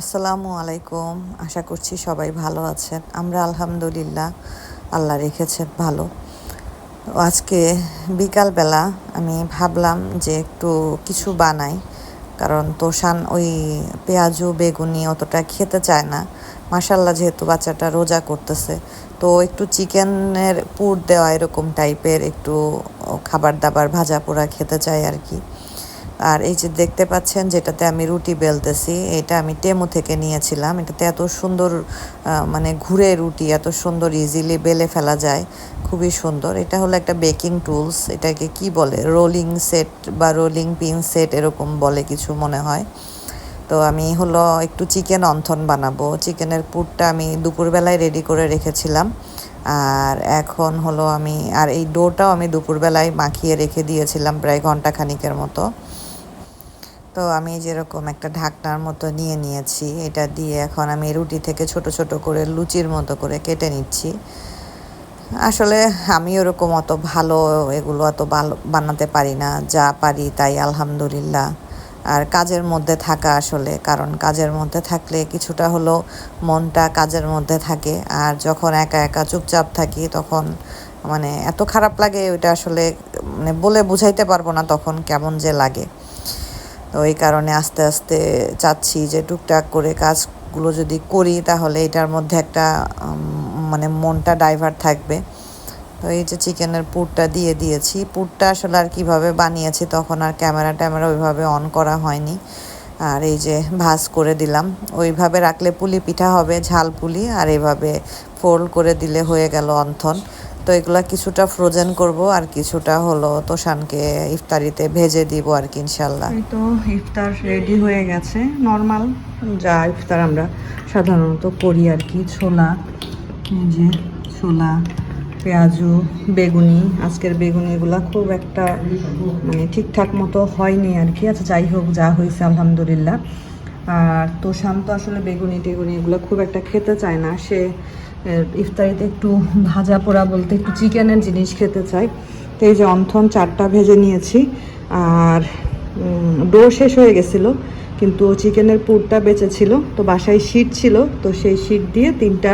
আসসালামু আলাইকুম। আশা করছি সবাই ভালো আছেন। আমরা আলহামদুলিল্লাহ আল্লাহ রেখেছেন ভালো। আজকে বিকালবেলা আমি ভাবলাম যে একটু কিছু বানাই, কারণ তোষান ওই পেঁয়াজু, বেগুনি অতটা খেতে চায় না। মাসাল্লাহ যেহেতু বাচ্চাটা রোজা করতেছে, তো একটু চিকেনের পুর দেওয়া এরকম টাইপের একটু খাবার দাবার ভাজা পোড়া খেতে চাই আর কি। আর এই যে দেখতে পাচ্ছেন, যেটাতে আমি রুটি বেলতেছি, এটা আমি টেমো থেকে নিয়েছিলাম। এটাতে এত সুন্দর মানে ঘুরে রুটি, এত সুন্দর ইজিলি বেলে ফেলা যায়। খুবই সুন্দর। এটা হলো একটা বেকিং টুলস এটাকে কি বলে? রোলিং সেট বা রোলিং পিন সেট এরকম বলে কিছু মনে হয়। তো আমি হলো একটু চিকেন অন্থন বানাবো। চিকেনের পুরটা আমি দুপুরবেলায় রেডি করে রেখেছিলাম। আর এখন হলো আমি, আর এই ডোটাও আমি দুপুরবেলায় মাখিয়ে রেখে দিয়েছিলাম প্রায় ঘণ্টা খানিকের মতো। তো আমি যেরকম একটা ঢাকনার মতো নিয়ে নিয়েছি, এটা দিয়ে এখন আমি রুটি থেকে ছোট ছোট করে লুচির মতো করে কেটে নিচ্ছি। আসলে আমি ওরকম অত ভালো এগুলো অত ভালো বানাতে পারি না, যা পারি তাই আলহামদুলিল্লাহ। আর কাজের মধ্যে থাকা আসলে, কারণ কাজের মধ্যে থাকলে কিছুটা হলো মনটা কাজের মধ্যে থাকে। আর যখন একা একা চুপচাপ থাকি তখন মানে এত খারাপ লাগে, ওইটা আসলে মানে বলে বুঝাইতে পারব না তখন কেমন যে লাগে। তো এই কারণে আস্তে আস্তে চাচ্ছি যে টুকটাক করে কাজগুলো যদি করি, তাহলে এটার মধ্যে একটা মানে মনটা ডাইভার্ট থাকবে। তো এই যে চিকেনের পুরটা দিয়ে দিয়েছি, পুরটা আসলে আর কীভাবে বানিয়েছি তখন আর ক্যামেরা ট্যামেরা ওইভাবে অন করা হয়নি। আর এই যে ভাজ করে দিলাম, ওইভাবে রাখলে পুলি পিঠা হবে, ঝাল পুলি, আর এইভাবে ফোল্ড করে দিলে হয়ে গেল অন্থন। তো এগুলা কিছুটা ফ্রোজেন করব আর কিছুটা হলো তোষানকে ইফতারিতে ভেজে দিব আর কি ইনশাল্লাহ তো ইফতার রেডি হয়ে গেছে। নর্মাল যা ইফতার আমরা সাধারণত করি আর কি, ছোলা যে ছোলা, পেঁয়াজু, বেগুনি। আজকের বেগুনিগুলা খুব একটা মানে ঠিকঠাক মতো হয়নি আর কি। আচ্ছা যাই হোক, যা হয়েছে, আলহামদুলিল্লাহ। আর তো শান্ত আসলে বেগুনি টেগুনি এগুলো খুব একটা খেতে চায় না। সে ইফতারিতে একটু ভাজা পোড়া বলতে একটু চিকেনের জিনিস খেতে চাই। তো এই যে অন্থন চারটা ভেজে নিয়েছি। আর ডো শেষ হয়ে গেছিল, কিন্তু চিকেনের পুরটা বেঁচে ছিল তো বাসায় শিট ছিল, তো সেই শিট দিয়ে তিনটা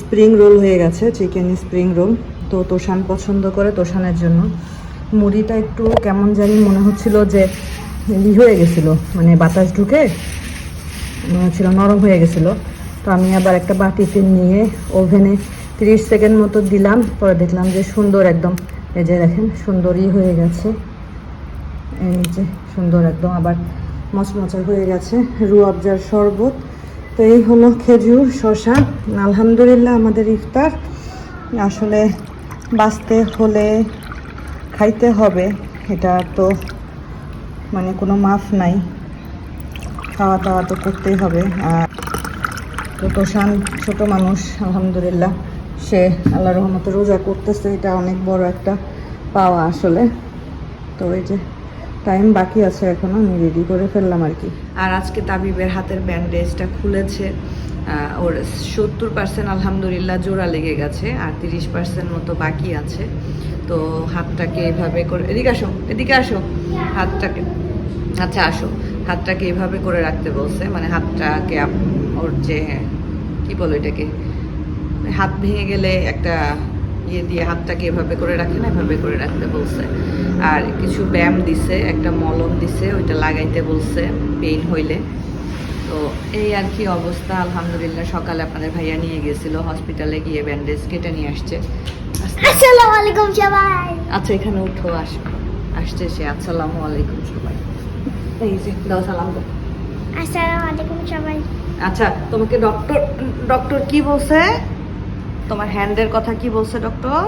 স্প্রিং রোল হয়ে গেছে, চিকেন স্প্রিং রোল। তো তোষান পছন্দ করে তোষানের জন্য। মুড়িটা একটু কেমন জানি মনে হচ্ছিল যে ই হয়ে গেছিল মানে বাতাস ঢুকে, মনে হচ্ছিল নরম হয়ে গেছিল। তো আমি আবার একটা বাটিতে নিয়ে ওভেনে তিরিশ সেকেন্ড মতো দিলাম। পরে দেখলাম যে সুন্দর একদম। এই যে দেখেন, সুন্দরই হয়ে গেছে। এই যে সুন্দর একদম আবার মচমচা হয়ে গেছে রু আফজার শরবত। তো এই হলো খেজুর শশা আলহামদুলিল্লাহ আমাদের ইফতার। আসলে বাঁচতে হলে খাইতে হবে, এটা তো মানে কোনো মাফ নাই। খাওয়া দাওয়া তো করতেই হবে। আর তো তোষান ছোট মানুষ, আলহামদুলিল্লাহ। সে আল্লাহ রহমতে রোজা করতেছে, এটা অনেক বড় একটা পাওয়া আসলে। তো এই যে টাইম বাকি আছে এখনও, আমি রেডি করে ফেললাম আর কি। আর আজকে তাবিবের হাতের ব্যান্ডেজটা খুলেছে ওর সত্তর পার্সেন্ট আলহামদুলিল্লাহ জোড়া লেগে গেছে, আর তিরিশ পার্সেন্ট মতো বাকি আছে। তো হাতটাকে এভাবে করে, এদিকে আসো এদিকে আসো, হাতটাকে আচ্ছা আসো। হাতটাকে এভাবে করে রাখতে বলছে মানে হাতটাকে ওর যে কি বলো এটাকে? হাত ভেঙে গেলে একটা ইয়ে দিয়ে হাতটাকে এভাবে করে রাখে না এভাবে করে রাখতে বলছে। আর কিছু ব্যায়াম দিছে একটা মলম দিছে ওইটা লাগাইতে বলছে পেইন হইলে। তো এই আর কি অবস্থা আলহামদুলিল্লাহ সকালে আপনাদের ভাইয়া নিয়ে গেছিল হসপিটালে গিয়ে ব্যান্ডেজ কেটে নিয়ে আসছে। আসসালামু আলাইকুম সবাই। আচ্ছা এখানে উঠো আস আসছে সে আসসালামু আলাইকুম সবাই। এই যে দাও সালাম দাও। আসসালামু আলাইকুম সবাই। আচ্ছা তোমাকে ডক্টর ডক্টর কি বলছে? তোমার হ্যান্ডের কথা কি বলছে ডক্টর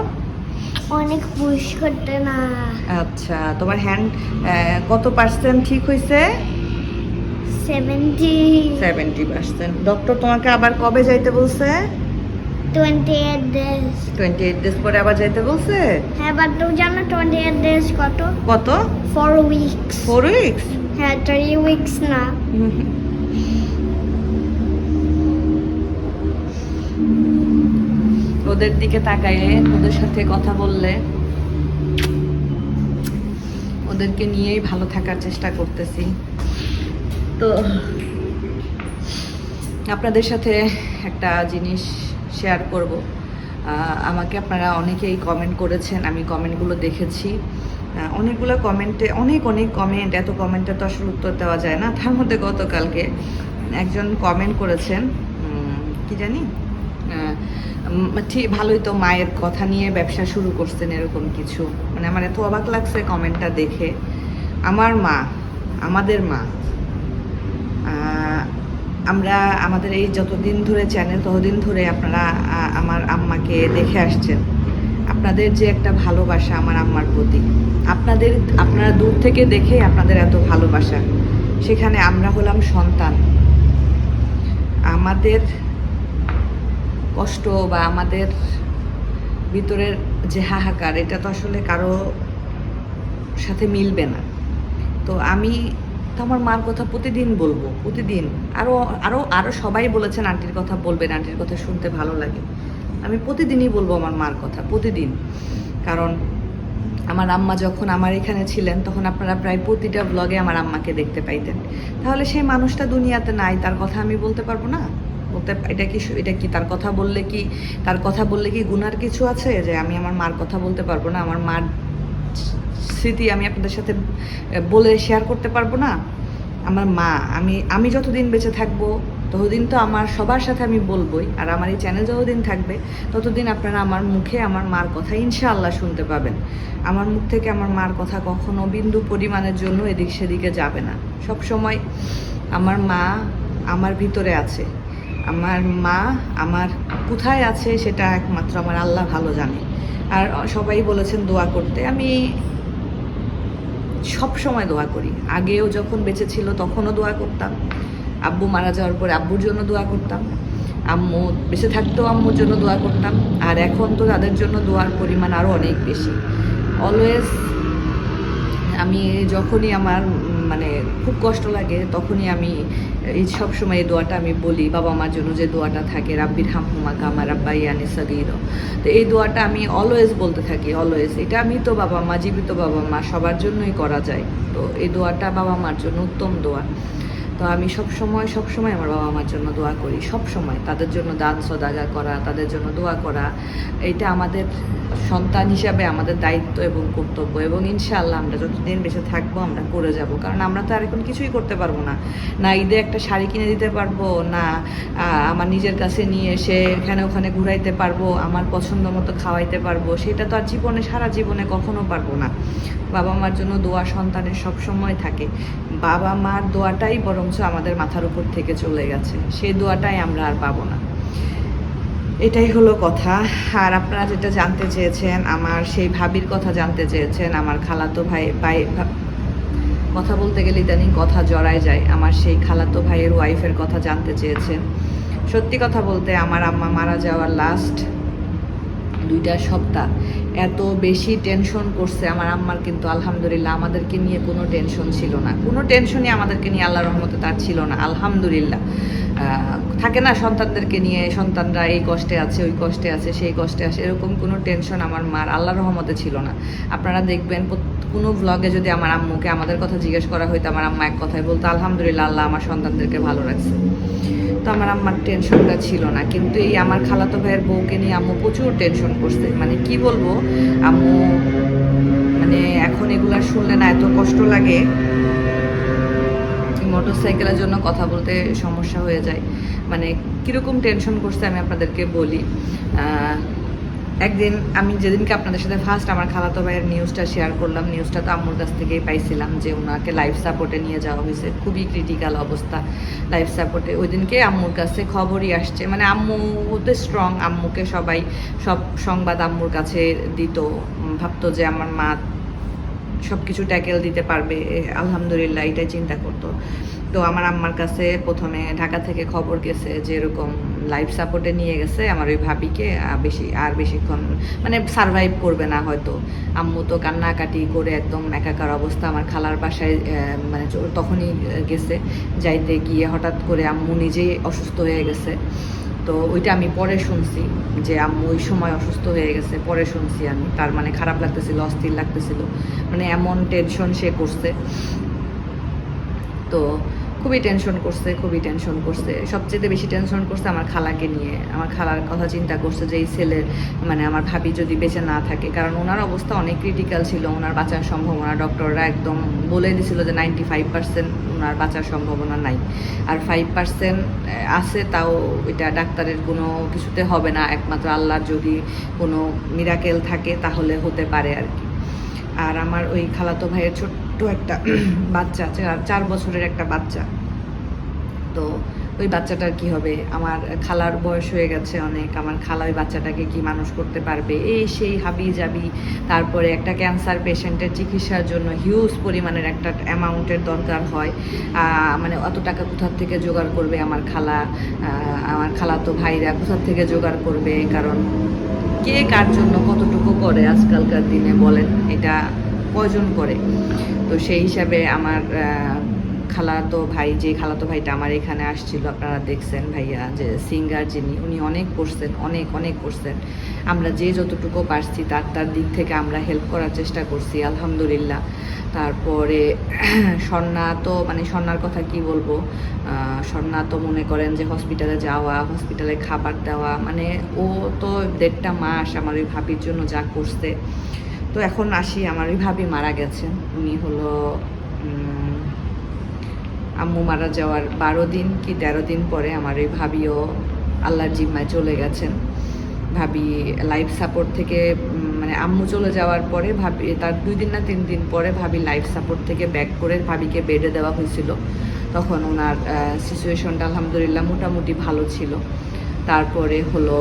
অনেক পুশ করতে না। আচ্ছা তোমার হ্যান্ড কত পার্সেন্ট ঠিক হয়েছে সেভেন্টি সেভেন্টি পার্সেন্ট ডক্টর তোমাকে আবার কবে যাইতে বলছে? Twenty eight days twenty eight days পরে আবার যাইতে বলছে? হ্যাঁ বাট তুমি জানো টোয়েন্টি এইট ডেজ কত? কত? ফোর উইকস ফোর উইকস হ্যাঁ থ্রি উইকস না। ওদের দিকে তাকাইলে, ওদের সাথে কথা বললে, ওদেরকে নিয়েই ভালো থাকার চেষ্টা করতেছি। তো, আপনাদের সাথে একটা জিনিস শেয়ার করব। আমাকে আপনারা অনেকেই কমেন্ট করেছেন, আমি কমেন্টগুলো দেখেছি। অনেকগুলো কমেন্টে অনেক অনেক কমেন্ট এত কমেন্টে তো আসলে উত্তর দেওয়া যায় না। তার মধ্যে গতকালকে একজন কমেন্ট করেছেন কি জানি? ঠিক ভালোই তো মায়ের কথা নিয়ে ব্যবসা শুরু করছেন এরকম কিছু। মানে আমার এত অবাক লাগছে কমেন্টটা দেখে। আমার মা, আমাদের মা আমরা আমাদের এই যতদিন ধরে চ্যানেল ততদিন ধরে আপনারা আমার আম্মাকে দেখে আসছেন। আপনাদের যে একটা ভালোবাসা আমার আম্মার প্রতি। আপনাদের, আপনারা দূর থেকে দেখে আপনাদের এত ভালোবাসা। সেখানে আমরা হলাম সন্তান। আমাদের কষ্ট বা আমাদের ভিতরের যে হাহাকার, এটা তো আসলে কারও সাথে মিলবে না। তো আমি তো আমার মার কথা প্রতিদিন বলব, প্রতিদিন। আরও আরও আরও সবাই বলেছেন আন্টির কথা বলবেন, আন্টির কথা শুনতে ভালো লাগে। আমি প্রতিদিনই বলব আমার মার কথা, প্রতিদিন। কারণ আমার আম্মা যখন আমার এখানে ছিলেন, তখন আপনারা প্রায় প্রতিটা ব্লগে আমার আম্মাকে দেখতে পাইতেন। তাহলে সেই মানুষটা দুনিয়াতে নাই, তার কথা আমি বলতে পারব না? বলতে এটা কি এটা কি তার কথা বললে কি, তার কথা বললে কি গুনার কিছু আছে? যে আমি আমার মার কথা বলতে পারব না, আমার মার স্মৃতি আমি আপনাদের সাথে বলে শেয়ার করতে পারব না? আমার মা, আমি আমি যতদিন বেঁচে থাকব, ততদিন তো আমার সবার সাথে আমি বলবোই, আর আমার এই চ্যানেল যতদিন থাকবে, ততদিন আপনারা আমার মুখে আমার মার কথা ইনশাআল্লাহ শুনতে পাবেন। আমার মুখ থেকে আমার মার কথা কখনো বিন্দু পরিমাণের জন্য এদিক সেদিকে যাবে না। সব সময় আমার মা আমার ভিতরে আছে। আমার মা আমার কোথায় আছে সেটা একমাত্র আমার আল্লাহ ভালো জানে। আর সবাই বলেছেন দোয়া করতে। আমি সব সময় দোয়া করি। আগেও যখন বেঁচে ছিল তখনও দোয়া করতাম। আব্বু মারা যাওয়ার পরে আব্বুর জন্য দোয়া করতাম। আম্মু বেঁচে থাকতেও আম্মুর জন্য দোয়া করতাম। আর এখন তো তাদের জন্য দোয়ার পরিমাণ আরও অনেক বেশি। অলওয়েজ আমি যখনই আমার মানে খুব কষ্ট লাগে, তখনই আমি এই সব সময় এই দোয়াটা আমি বলি, বাবা মার জন্য যে দোয়াটা থাকে রাব্বির হামহুমা কামা রাব্বা ইয়ানি সগির। তো এই দোয়াটা আমি অলওয়েজ বলতে থাকি অলওয়েজ এটা আমি তো বাবা মা, জীবিত বাবা মা, সবার জন্যই করা যায়। তো এই দোয়াটা বাবা মার জন্য উত্তম দোয়া। তো আমি সব সময় সব সময় আমার বাবা মার জন্য দোয়া করি, সব সময়। তাদের জন্য দান, সদাগা করা, তাদের জন্য দোয়া করা। এটা আমাদের সন্তান হিসাবে আমাদের দায়িত্ব এবং কর্তব্য এবং ইনশাআল্লাহ আমরা যতদিন বেঁচে থাকব আমরা করে যাব। কারণ আমরা তো আর এখন কিছুই করতে পারব না। না ঈদে একটা শাড়ি কিনে দিতে পারব, না আমার নিজের কাছে নিয়ে এসে এখানে ওখানে ঘুরাইতে পারব, আমার পছন্দ মতো খাওয়াইতে পারব, সেটা তো আর জীবনে, সারা জীবনে কখনো পারব না। বাবা মার জন্য দোয়া সন্তানের সব সময় থাকে। বাবা মার দোয়াটাই বরঞ্চ আমাদের মাথার উপর থেকে চলে গেছে। সেই দোয়াটাই আমরা আর পাবো না। এটাই হলো কথা। আর আপনারা যেটা জানতে চেয়েছেন, আমার সেই ভাবির কথা জানতে চেয়েছেন, আমার খালাতো ভাই ভাই কথা বলতে গেলে ইদানিং কথা জড়ায় যায়। আমার সেই খালাতো ভাইয়ের ওয়াইফের কথা জানতে চেয়েছেন। সত্যি কথা বলতে, আমার আম্মা মারা যাওয়ার লাস্ট দুইটা সপ্তাহ এত বেশি টেনশন করছে আমার আম্মার কিন্তু, আলহামদুলিল্লাহ, আমাদেরকে নিয়ে কোনো টেনশন ছিল না। কোনো টেনশনই আমাদেরকে নিয়ে আল্লাহ রহমতে তার ছিল না, আলহামদুলিল্লাহ। থাকে না সন্তানদেরকে নিয়ে, সন্তানরা এই কষ্টে আছে, ওই কষ্টে আছে, সেই কষ্টে আছে, এরকম কোনো টেনশন আমার মার আল্লাহ রহমতে ছিল না। আপনারা দেখবেন কোনো ভ্লগে যদি আমার আম্মুকে আমাদের কথা জিজ্ঞেস করা হয়তো আমার আম্মা এক কথায় বলতো, আলহামদুলিল্লাহ, আল্লাহ আমার সন্তানদেরকে ভালো রাখছে। তো আমার আম্মার টেনশনটা ছিল না। কিন্তু এই আমার খালাতো ভাইয়ের বউকে নিয়ে আম্মু প্রচুর টেনশন করছে। মানে কি বলব? আম্মু মানে এখন এগুলা শুনলে না এত কষ্ট লাগে মোটর সাইকেলের জন্য কথা বলতে সমস্যা হয়ে যায়। মানে কীরকম টেনশন করছে আমি আপনাদেরকে বলি। একদিন আমি যেদিনকে আপনাদের সাথে ফার্স্ট আমার খালাতো ভাইয়ের নিউজটা শেয়ার করলাম নিউজটা তো আম্মুর কাছ থেকেই পাইছিলাম যে ওনাকে লাইফ সাপোর্টে নিয়ে যাওয়া হয়েছে। খুবই ক্রিটিক্যাল অবস্থা লাইফ সাপোর্টে ওই দিনকে আম্মুর কাছে খবরই আসছে। মানে আম্মু তো স্ট্রং আম্মুকে সবাই সব সংবাদ আম্মুর কাছে দিত। ভাবতো যে আমার মা সব কিছু ট্যাকেল দিতে পারবে আলহামদুলিল্লাহ, এটাই চিন্তা করতো। তো আমার আম্মার কাছে প্রথমে ঢাকা থেকে খবর গেছে যে এরকম লাইফ সাপোর্টে নিয়ে গেছে আমার ওই ভাবিকে বেশি, আর বেশিক্ষণ মানে সারভাইভ করবে না হয়তো। আম্মু তো কান্নাকাটি করে একদম একাকার অবস্থা, আমার খালার বাসায় মানে তখনই গেছে, যাইতে গিয়ে হঠাৎ করে আম্মু নিজেই অসুস্থ হয়ে গেছে। তো ওইটা আমি পরে শুনছি যে আম্মু ওই সময় অসুস্থ হয়ে গেছে, পরে শুনছি আমি। তার মানে খারাপ লাগতেছিল, অস্থির লাগতেছিল। মানে এমন টেনশন সে করছে। তো খুবই টেনশন করছে, খুবই টেনশন করছে। সবচেয়ে বেশি টেনশন করছে আমার খালাকে নিয়ে। আমার খালার কথা চিন্তা করছে যে, এই ছেলের মানে আমার ভাবি যদি বেঁচে না থাকে, কারণ ওনার অবস্থা অনেক ক্রিটিক্যাল ছিল, ওনার বাঁচার সম্ভাবনা। ডক্টররা একদম বলে দিছিল যে নাইনটি ফাইভ পার্সেন্ট ওনার বাঁচার সম্ভাবনা নাই। আর ফাইভ পার্সেন্ট আছে, তাও এটা ডাক্তারের কোনো কিছুতে হবে না। একমাত্র আল্লাহর যদি কোনো মিরাকেল থাকে, তাহলে হতে পারে আর কি। আর আমার ওই খালাতো ভাইয়ের ছোট্ট একটা বাচ্চা চার বছরের একটা বাচ্চা। তো ওই বাচ্চাটার কি হবে? আমার খালার বয়স হয়ে গেছে অনেক, আমার খালা ওই বাচ্চাটাকে কি মানুষ করতে পারবে? এই সেই হাবি যাবি তারপরে একটা ক্যান্সার পেশেন্টের চিকিৎসার জন্য হিউজ পরিমাণের একটা অ্যামাউন্টের দরকার হয়। মানে অত টাকা কোথার থেকে জোগাড় করবে আমার খালা? আমার খালাতো ভাইরা কোথার থেকে জোগাড় করবে? কারণ কে কার জন্য কতটুকু করে আজকালকার দিনে বলেন? এটা কয়জন করে। তো সেই হিসাবে আমার খালাতো ভাই, যে খালাতো ভাইটা আমার এখানে আসছিল, আপনারা দেখছেন ভাইয়া, যে সিঙ্গার যিনি, উনি অনেক করছেন, অনেক অনেক করছেন। আমরা যে যতটুকু পারছি, তার তার দিক থেকে আমরা হেল্প করার চেষ্টা করছি, আলহামদুলিল্লাহ। তারপরে স্বর্ণা তো মানে স্বর্ণার কথা কি বলব? স্বর্ণা তো মনে করেন যে হসপিটালে যাওয়া হসপিটালে খাবার দেওয়া মানে ও তো দেড়টা মাস আমার ওই ভাবির জন্য যা করছে। তো এখন আসি, আমার ওই ভাবি মারা গেছেন উনি হলো আম্মু মারা যাওয়ার বারো দিন কি তেরো দিন পরে আমার ওই ভাবিও আল্লাহর জিম্মায় চলে গেছেন। ভাবি লাইফ সাপোর্ট থেকে মানে আম্মু চলে যাওয়ার পরে ভাবি, তার দুই দিন না তিন দিন পরে ভাবি লাইফ সাপোর্ট থেকে ব্যাক করে ভাবিকে বেডে দেওয়া হয়েছিল। তখন ওনার সিচুয়েশনটা আলহামদুলিল্লাহ মোটামুটি ভালো ছিল। তারপরে হলো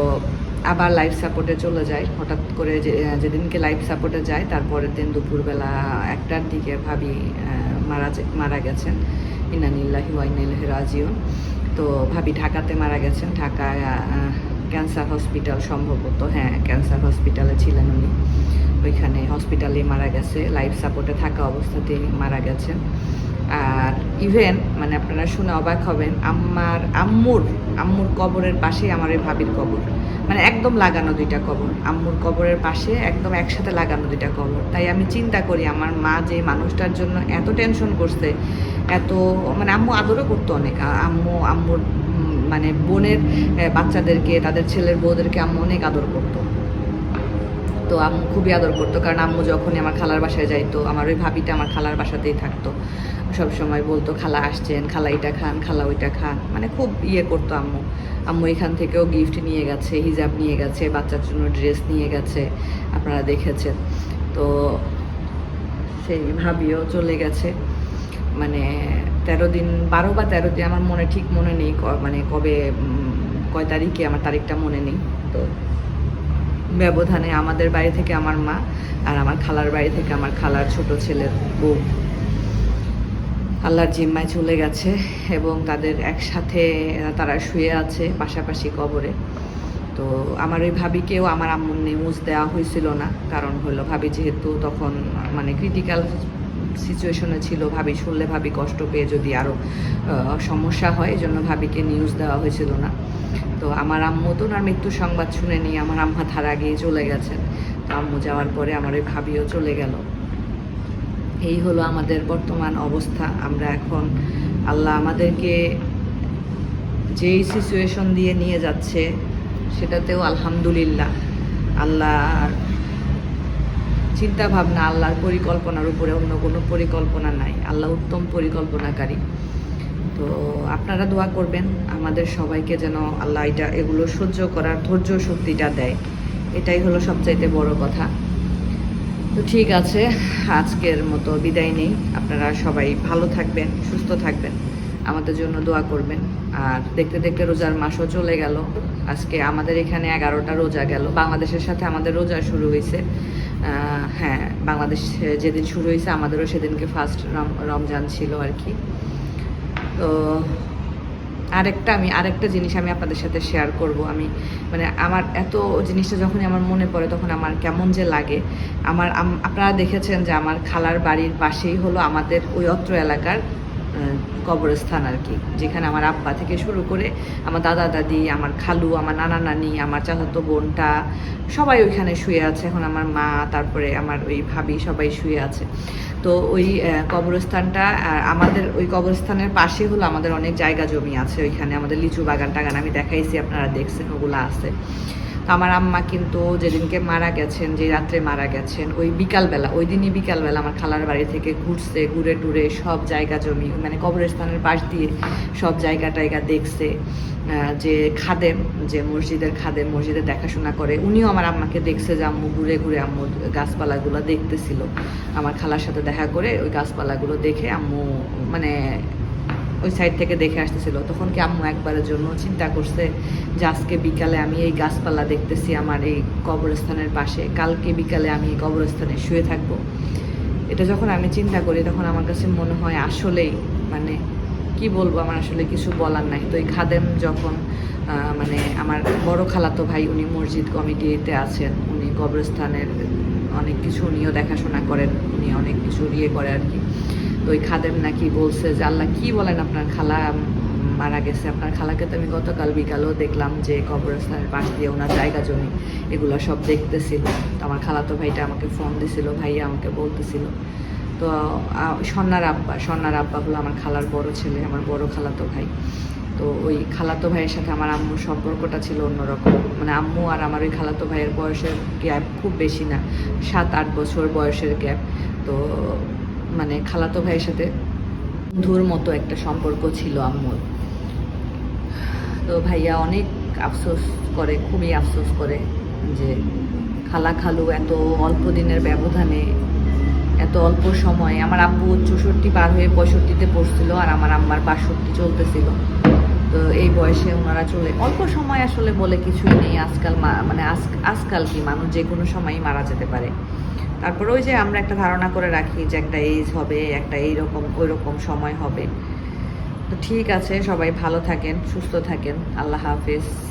আবার লাইফ সাপোর্টে চলে যায়। হঠাৎ করে যেদিনকে লাইফ সাপোর্টে যায়, তারপরের দিন দুপুরবেলা একটার দিকে ভাবি মারা মারা গেছেন। ইনানিল্লাহি ওয়াইনাইলাহি রাজিউন। তো ভাবি ঢাকাতে মারা গেছেন। ঢাকায় ক্যান্সার হসপিটাল সম্ভবত। হ্যাঁ ক্যান্সার হসপিটালে ছিলেন উনি। ওইখানে হসপিটালে মারা গেছে। লাইফ সাপোর্টে থাকা অবস্থাতেই মারা গেছেন। আর ইভেন মানে আপনারা শুনে অবাক হবেন, আমার আম্মুর আম্মুর কবরের পাশেই আমার ওই ভাবির কবর। মানে একদম লাগানো দুইটা কবর। আম্মুর কবরের পাশে একদম একসাথে লাগানো দুইটা কবর। তাই আমি চিন্তা করি আমার মা যে মানুষটার জন্য এত টেনশন করছে, এত মানে আম্মু আদরও করতো অনেক। আম্মু, আম্মুর মানে বোনের বাচ্চাদেরকে, তাদের ছেলের বউদেরকে আম্মু অনেক আদর করতো। তো আম্মু খুবই আদর করতো, কারণ আম্মু যখনই আমার খালার বাসায় যাইতো, আমার ওই ভাবিটা আমার খালার বাসাতেই থাকতো। সব সময় বলতো, খালা আসছেন, খালা এটা খান, খালা ওইটা খান। মানে খুব ইয়ে করতো আম্মু। আম্মু এখান থেকেও গিফট নিয়ে গেছে, হিজাব নিয়ে গেছে, বাচ্চার জন্য ড্রেস নিয়ে গেছে, আপনারা দেখেছেন। তো সেই ভাবিও চলে গেছে। মানে তেরো দিন, বারো বা তেরো দিন আমার মনে ঠিক মনে নেই মানে কবে কয় তারিখে আমার তারিখটা মনে নেই। তো ব্যবধানে আমাদের বাড়ি থেকে আমার মা আর আমার খালার বাড়ি থেকে আমার খালার ছোট ছেলের বউ। আল্লাহর জিম্মায় চলে গেছে এবং তাদের একসাথে তারা শুয়ে আছে পাশাপাশি কবরে। তো আমার ওই ভাবিকেও আমার আম্মুর নিউজ দেওয়া হয়েছিল না, কারণ হলো ভাবি যেহেতু তখন মানে ক্রিটিক্যাল সিচুয়েশনে ছিল, ভাবি শুনলে ভাবি কষ্ট পেয়ে যদি আরও সমস্যা হয় এই জন্য ভাবিকে নিউজ দেওয়া হয়েছিল না। তো আমার আম্মু তো ওনার মৃত্যু সংবাদ শুনেনি আমার আম্মা তার আগেই চলে গেছেন। তো আম্মু যাওয়ার পরে আমার ওই ভাবিও চলে গেল। এই হলো আমাদের বর্তমান অবস্থা। আমরা এখন আল্লাহ আমাদেরকে যেই সিচুয়েশন দিয়ে নিয়ে যাচ্ছে, সেটাতেও আলহামদুলিল্লাহ। আল্লাহর চিন্তা ভাবনা আল্লাহর পরিকল্পনার উপরে অন্য কোনো পরিকল্পনা নাই। আল্লাহ উত্তম পরিকল্পনাকারী। তো আপনারা দোয়া করবেন, আমাদের সবাইকে যেন আল্লাহ এটা, এগুলো সহ্য করার ধৈর্য শক্তিটা দেয়। এটাই হলো সবচাইতে বড় কথা। তো ঠিক আছে, আজকের মতো বিদায় নেই। আপনারা সবাই ভালো থাকবেন, সুস্থ থাকবেন, আমাদের জন্য দোয়া করবেন। আর দেখতে দেখতে রোজার মাসও চলে গেল। আজকে আমাদের এখানে এগারোটা রোজা গেল। বাংলাদেশের সাথে আমাদের রোজা শুরু হয়েছে হ্যাঁ বাংলাদেশ যেদিন শুরু হয়েছে আমাদেরও সেদিনকে ফার্স্ট রমজান ছিল আর কি। তো আরেকটা আমি, আরেকটা জিনিস আমি আপনাদের সাথে শেয়ার করব। আমি মানে আমার এত জিনিসটা যখনই আমার মনে পড়ে, তখন আমার কেমন যে লাগে। আমার আপনারা দেখেছেন যে আমার খালার বাড়ির পাশেই হলো আমাদের ওই অত্র এলাকার কবরস্থান আর কি, যেখানে আমার আব্বা থেকে শুরু করে আমার দাদা দাদি, আমার খালু, আমার নানা নানি, আমার চাচাতো বোনটা সবাই ওইখানে শুয়ে আছে। এখন আমার মা, তারপরে আমার ওই ভাবি সবাই শুয়ে আছে। তো ওই কবরস্থানটা আমাদের ওই কবরস্থানের পাশে হলো আমাদের অনেক জায়গা জমি আছে। ওইখানে আমাদের লিচু বাগান টাগান আমি দেখাইছি, আপনারা দেখছেন, ওগুলো আছে। তো আমার আম্মা কিন্তু যেদিনকে মারা গেছেন, যে রাত্রে মারা গেছেন, ওই বিকালবেলা, ওই দিনই বিকালবেলা আমার খালার বাড়ি থেকে ঘুরছে, ঘুরে টুরে সব জায়গা জমি মানে কবরস্থানের পাশ দিয়ে সব জায়গা টায়গা দেখছে যে খাদেম, যে মসজিদের খাদেম, মসজিদে দেখাশোনা করে, উনিও আমার আম্মাকে দেখছে যে আম্মু ঘুরে ঘুরে আম্মু গাছপালাগুলো দেখতেছিল। আমার খালার সাথে দেখা করে ওই গাছপালাগুলো দেখে আম্মু মানে ওই সাইড থেকে দেখে আসতেছিল। তখন কি আম্মু একবারের জন্য চিন্তা করছে যে আজকে বিকালে আমি এই গাছপালা দেখতেছি আমার এই কবরস্থানের পাশে। কালকে বিকালে আমি এই কবরস্থানে শুয়ে থাকব। এটা যখন আমি চিন্তা করি, তখন আমার কাছে মনে হয় আসলেই মানে কি বলব, আমার আসলে কিছু বলার নাই। তো এই খাদেম যখন মানে আমার বড় খালাতো ভাই, উনি মসজিদ কমিটিতে আছেন। উনি কবরস্থানের অনেক কিছু উনিও দেখাশোনা করেন। উনি অনেক কিছু ইয়ে করে আর কি। ওই খাদেম নাকি বলছে যে, আল্লাহ কি বলেন আপনার খালা মারা গেছে? আপনার খালাকে তো আমি গতকাল বিকালেও দেখলাম যে কবরস্থানের পাশ দিয়ে ওনার জায়গা জমি, এগুলো সব দেখতেছিল। তো আমার খালাতো ভাইটা আমাকে ফোন দিছিল, ভাইয়া আমাকে বলতেছিল। তো সন্ন্যার আব্বা সন্ন্যার আব্বা হলো আমার খালার বড় ছেলে, আমার বড় খালাতো ভাই। তো ওই খালাতো ভাইয়ের সাথে আমার আম্মুর সম্পর্কটা ছিল অন্যরকম। মানে আম্মু আর আমার ওই খালাতো ভাইয়ের বয়সের গ্যাপ খুব বেশি না, সাত আট বছর বয়সের গ্যাপ তো মানে খালাতো ভাইয়ের সাথে ধুর মতো একটা সম্পর্ক ছিল আম্মুর। তো ভাইয়া অনেক আফসোস করে, খুবই আফসোস করে যে খালা খালু এত অল্প দিনের ব্যবধানে, এত অল্প সময়ে আমার আব্বু চৌষট্টি পার হয়ে পঁয়ষট্টিতে পড়ছিল আর আমার আম্মার বাষট্টি চলতেছিল। তো এই বয়সে ওনারা চলে, অল্প সময় আসলে বলে কিছুই নেই। আজকাল মানে আজ- আজকাল কি মানুষ যে কোনো সময়ই মারা যেতে পারে। তারপর ওই যে আমরা একটা ধারণা করে রাখি যে একটা এজ হবে, একটা এইরকম ওই রকম সময় হবে। তো ঠিক আছে, সবাই ভালো থাকেন, সুস্থ থাকেন। আল্লাহ হাফেজ।